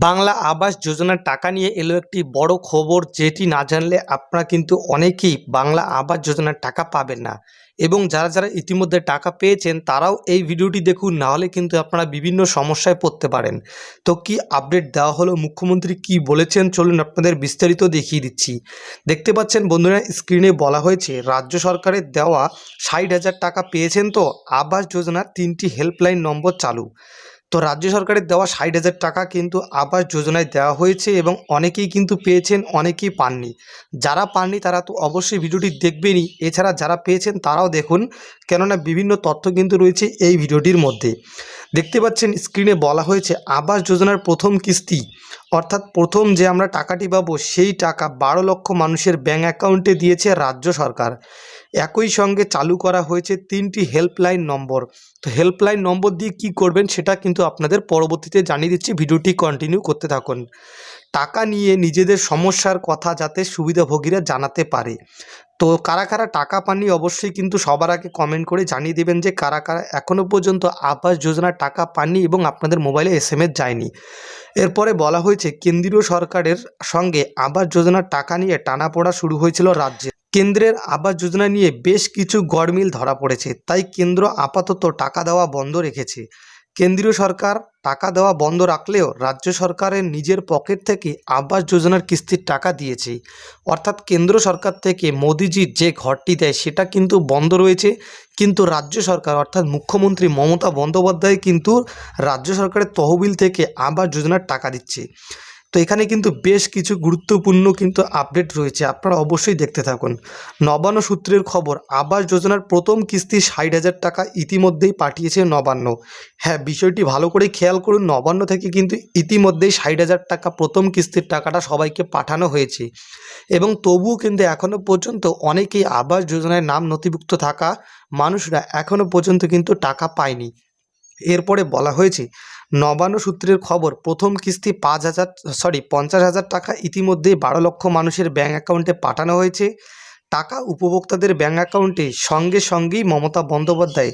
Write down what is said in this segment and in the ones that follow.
বাংলা আবাস যোজনার টাকা নিয়ে এলো একটি বড় খবর যেটি না জানলে আপনারা কিন্তু অনেকেই বাংলা আবাস যোজনার টাকা পাবেন না। এবং যারা যারা ইতিমধ্যে টাকা পেয়েছেন তারাও এই ভিডিওটি দেখুন নাহলে কিন্তু আপনারা বিভিন্ন সমস্যায় পড়তে পারেন। তো কি আপডেট দেওয়া হলো? মুখ্যমন্ত্রী কি বলেছেন? চলুন আপনাদের বিস্তারিত দেখিয়ে দিচ্ছি। দেখতে পাচ্ছেন বন্ধুরা স্ক্রিনে বলা হয়েছে, রাজ্য সরকারের দেওয়া ষাট হাজার টাকা পেয়েছেন তো, আবাস যোজনার তিনটি হেল্পলাইন নম্বর চালু। তো রাজ্য সরকারের দেওয়া ষাট হাজার টাকা কিন্তু আবাস যোজনায় দেওয়া হয়েছে এবং অনেকেই কিন্তু পেয়েছেন, অনেকেই পাননি। যারা পাননি তারা তো অবশ্যই ভিডিওটি দেখবেনই। এছাড়া যারা পেয়েছেন তারাও দেখুন, কেননা বিভিন্ন তথ্য কিন্তু রয়েছে এই ভিডিওটির মধ্যে। দেখতে পাচ্ছেন স্ক্রিনে বলা হয়েছে আবাস যোজনার প্রথম কিস্তি। অর্থাৎ প্রথম যে আমরা টাকাটি পাবো সেই টাকা বারো লক্ষ মানুষের ব্যাঙ্ক অ্যাকাউন্টে দিয়েছে রাজ্য সরকার। একই সঙ্গে চালু করা হয়েছে তিনটি হেল্পলাইন নম্বর তো হেল্পলাইন নম্বর দিয়ে কি করবেন সেটা কিন্তু আপনাদের পরবর্তীতে জানিয়ে দিচ্ছি। ভিডিওটি কন্টিনিউ করতে থাকুন। টাকা নিয়ে নিজেদের সমস্যার কথা যাতে সুবিধাভোগীরা জানাতে পারে। তো কারা কারা টাকা পাননি অবশ্যই কিন্তু সবার আগে কমেন্ট করে জানিয়ে দেবেন যে কারা কারা এখনও পর্যন্ত আবাস যোজনার টাকা পাননি এবং আপনাদের মোবাইলে এস এম যায়নি। এরপরে বলা হয়েছে, কেন্দ্রীয় সরকারের সঙ্গে আবাস যোজনার টাকা নিয়ে টানাপোড়া শুরু হয়েছিল রাজ্যে। কেন্দ্রের আবাস যোজনা নিয়ে বেশ কিছু গড়মিল ধরা পড়েছে। তাই কেন্দ্র আপাতত টাকা দেওয়া বন্ধ রেখেছে। কেন্দ্রীয় সরকার টাকা দেওয়া বন্ধ রাখলেও রাজ্য সরকারের নিজের পকেট থেকে আবাস যোজনার কিস্তির টাকা দিয়েছে। অর্থাৎ কেন্দ্র সরকার থেকে মোদিজির যে ঘরটি দেয় সেটা কিন্তু বন্ধ রয়েছে। কিন্তু রাজ্য সরকার অর্থাৎ মুখ্যমন্ত্রী মমতা বন্দ্যোপাধ্যায় কিন্তু রাজ্য সরকারের তহবিল থেকে আবাস যোজনার টাকা দিচ্ছে। তো এখানে কিন্তু বেশ কিছু গুরুত্বপূর্ণ কিন্তু আপডেট রয়েছে, আপনারা অবশ্যই দেখতে থাকুন। নবান্ন সূত্রের খবর, আবাস যোজনার প্রথম কিস্তি ষাট হাজার টাকা ইতিমধ্যেই পাঠিয়েছে নবান্ন। হ্যাঁ বিষয়টি ভালো করে খেয়াল করুন, নবান্ন থেকে কিন্তু ইতিমধ্যেই ষাট হাজার টাকা প্রথম কিস্তির টাকাটা সবাইকে পাঠানো হয়েছে। এবং তবুও কিন্তু এখনও পর্যন্ত অনেকেই আবাস যোজনায় নাম নথিভুক্ত থাকা মানুষরা এখনও পর্যন্ত কিন্তু টাকা পায়নি। এরপরে বলা হয়েছে, নবান্ন সূত্রের খবর, প্রথম কিস্তি পাঁচ হাজার সরি পঞ্চাশ হাজার টাকা ইতিমধ্যেই বারো লক্ষ মানুষের ব্যাঙ্ক অ্যাকাউন্টে পাঠানো হয়েছে। টাকা উপভোক্তাদের ব্যাঙ্ক অ্যাকাউন্টে সঙ্গে সঙ্গেই মমতা বন্দ্যোপাধ্যায়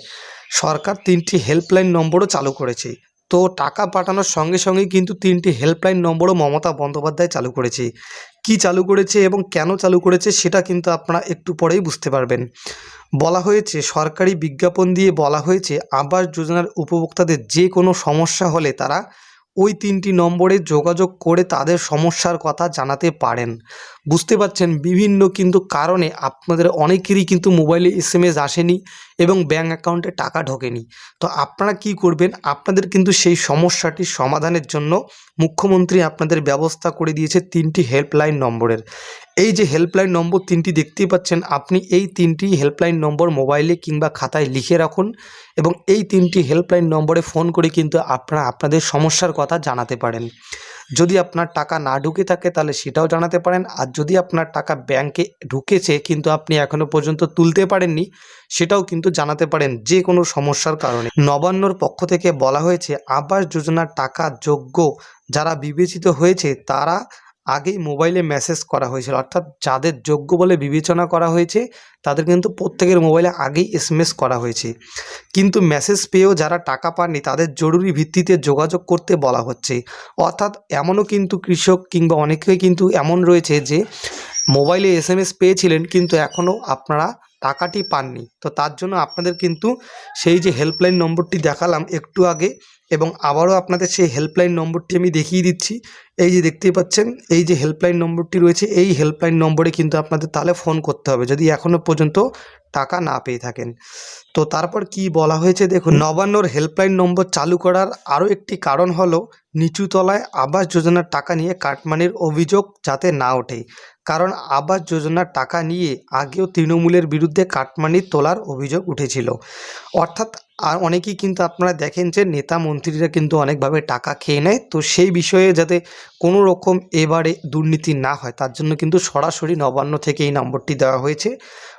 সরকার তিনটি হেল্পলাইন নম্বরও চালু করেছে। তো টাকা পাঠানোর সঙ্গে সঙ্গে কিন্তু তিনটি হেল্পলাইন নম্বরও মমতা বন্দ্যোপাধ্যায় চালু করেছে। কি চালু করেছে এবং কেন চালু করেছে সেটা কিন্তু আপনারা একটু পরেই বুঝতে পারবেন। বলা হয়েছে, সরকারি বিজ্ঞাপন দিয়ে বলা হয়েছে, আবাস যোজনার উপভোক্তাদের যে কোনো সমস্যা হলে তারা ওই তিনটি নম্বরে যোগাযোগ করে তাদের সমস্যার কথা জানাতে পারেন। বুঝতে পারছেন, বিভিন্ন কিন্তু কারণে আপনাদের অনেকেরই কিন্তু মোবাইলে এস এম এস আসেনি এবং ব্যাঙ্ক অ্যাকাউন্টে টাকা ঢোকেনি। তো আপনারা কি করবেন? আপনাদের কিন্তু সেই সমস্যাটির সমাধানের জন্য মুখ্যমন্ত্রী আপনাদের ব্যবস্থা করে দিয়েছে তিনটি হেল্পলাইন নম্বরের। এই যে হেল্পলাইন নম্বর তিনটি দেখতেই পাচ্ছেন, আপনি এই তিনটি হেল্পলাইন নম্বর মোবাইলে কিংবা খাতায় লিখে রাখুন এবং এই তিনটি হেল্পলাইন নম্বরে ফোন করে কিন্তু আপনারা আপনাদের সমস্যার কথা জানাতে পারেন। যদি আপনার টাকা না ঢুকে থাকে, তাহলে সেটাও জানাতে পারেন। আর যদি আপনার টাকা ব্যাংকে ঢুকেছে, কিন্তু আপনি এখনও পর্যন্ত তুলতে পারেননি, সেটাও কিন্তু জানাতে পারেন যে কোনো সমস্যার কারণে। নবান্নর পক্ষ থেকে বলা হয়েছে, আবাস যোজনার টাকা যোগ্য যারা বিবেচিত হয়েছে, তারা আগেই মোবাইলে মেসেজ করা হয়েছিল। অর্থাৎ যাদের যোগ্য বলে বিবেচনা করা হয়েছে, তাদের কিন্তু প্রত্যেকের মোবাইলে আগেই এসএমএস করা হয়েছে। কিন্তু মেসেজ পেয়েও যারা টাকা পাননি, তাদের জরুরি ভিত্তিতে যোগাযোগ করতে বলা হচ্ছে। অর্থাৎ এমনও কিন্তু কৃষক কিংবা অনেকেই কিন্তু এমন রয়েছে যে, মোবাইলে এসএমএস পেয়েছিলেন কিন্তু এখনও আপনারা টাকাটি পাননি। তো তার জন্য আপনাদের কিন্তু সেই যে হেল্পলাইন নম্বরটি দেখালাম একটু আগে এবং আবারও আপনাদের সেই হেল্পলাইন নম্বরটি আমি দেখিয়ে দিচ্ছি। এই যে দেখতেই পাচ্ছেন, এই যে হেল্পলাইন নম্বরটি রয়েছে, এই হেল্পলাইন নম্বরে কিন্তু আপনাদের তাহলে ফোন করতে হবে যদি এখনও পর্যন্ত টাকা না পেয়ে থাকেন। তো তারপর কি বলা হয়েছে দেখুন, নবান্নর হেল্পলাইন নম্বর চালু করার আরও একটি কারণ হলো নিচুতলায় আবাস যোজনার টাকা নিয়ে কাটমানির অভিযোগ যাতে না ওঠে। কারণ আবাস যোজনার টাকা নিয়ে আগেও তৃণমূলের বিরুদ্ধে কাটমানি তোলার অভিযোগ উঠেছিল। অর্থাৎ আর অনেকেই কিন্তু আপনারা দেখেন যে নেতা মন্ত্রীরা কিন্তু অনেকভাবে টাকা খেয়ে নেয়। তো সেই বিষয়ে যাতে কোনো রকম এবারে দুর্নীতি না হয়, তার জন্য কিন্তু সরাসরি নবান্ন থেকে এই নম্বরটি দেওয়া হয়েছে।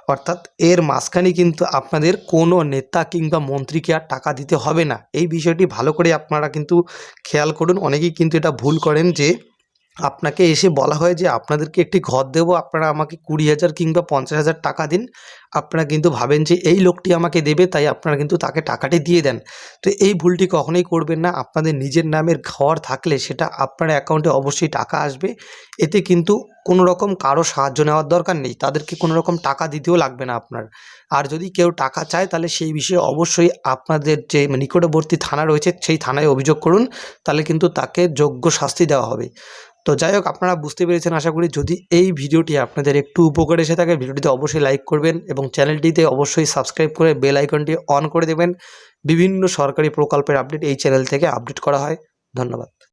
অর্থাৎ এর মাঝখানে কিন্তু আপনাদের কোনো নেতা কিংবা মন্ত্রীকে আর টাকা দিতে হবে না। এই বিষয়টি ভালো করে আপনারা কিন্তু খেয়াল করুন। অনেকেই কিন্তু এটা ভুল করেন যে আপনাকে এসে বলা হয় যে, আপনাদেরকে একটি ঘর দেবো, আপনারা আমাকে কুড়ি হাজার কিংবা পঞ্চাশ হাজার টাকা দিন। আপনারা কিন্তু ভাবেন যে, এই লোকটি আমাকে দেবে, তাই আপনারা কিন্তু তাকে টাকাটি দিয়ে দেন। তো এই ভুলটি কখনোই করবেন না। আপনাদের নিজের নামের ঘর থাকলে সেটা আপনার অ্যাকাউন্টে অবশ্যই টাকা আসবে। এতে কিন্তু কোনো রকম কারও সাহায্য নেওয়ার দরকার নেই। তাদেরকে কোনো রকম টাকা দিতেও লাগবে না আপনার। আর যদি কেউ টাকা চায়, তাহলে সেই বিষয়ে অবশ্যই আপনাদের যে, নিকটবর্তী থানা রয়েছে, সেই থানায় অভিযোগ করুন। তাহলে কিন্তু তাকে যোগ্য শাস্তি দেওয়া হবে। তো যাই হোক, আপনারা বুঝতে পেরেছেন আশা করি। যদি এই ভিডিওটি আপনাদের একটু উপকার এসে থাকে, ভিডিওটিতে অবশ্যই লাইক করবেন এবং চ্যানেলটিতে অবশ্যই সাবস্ক্রাইব করে বেল আইকনটি অন করে দেবেন। বিভিন্ন সরকারি প্রকল্পের আপডেট এই চ্যানেল থেকে আপডেট করা হয়। ধন্যবাদ।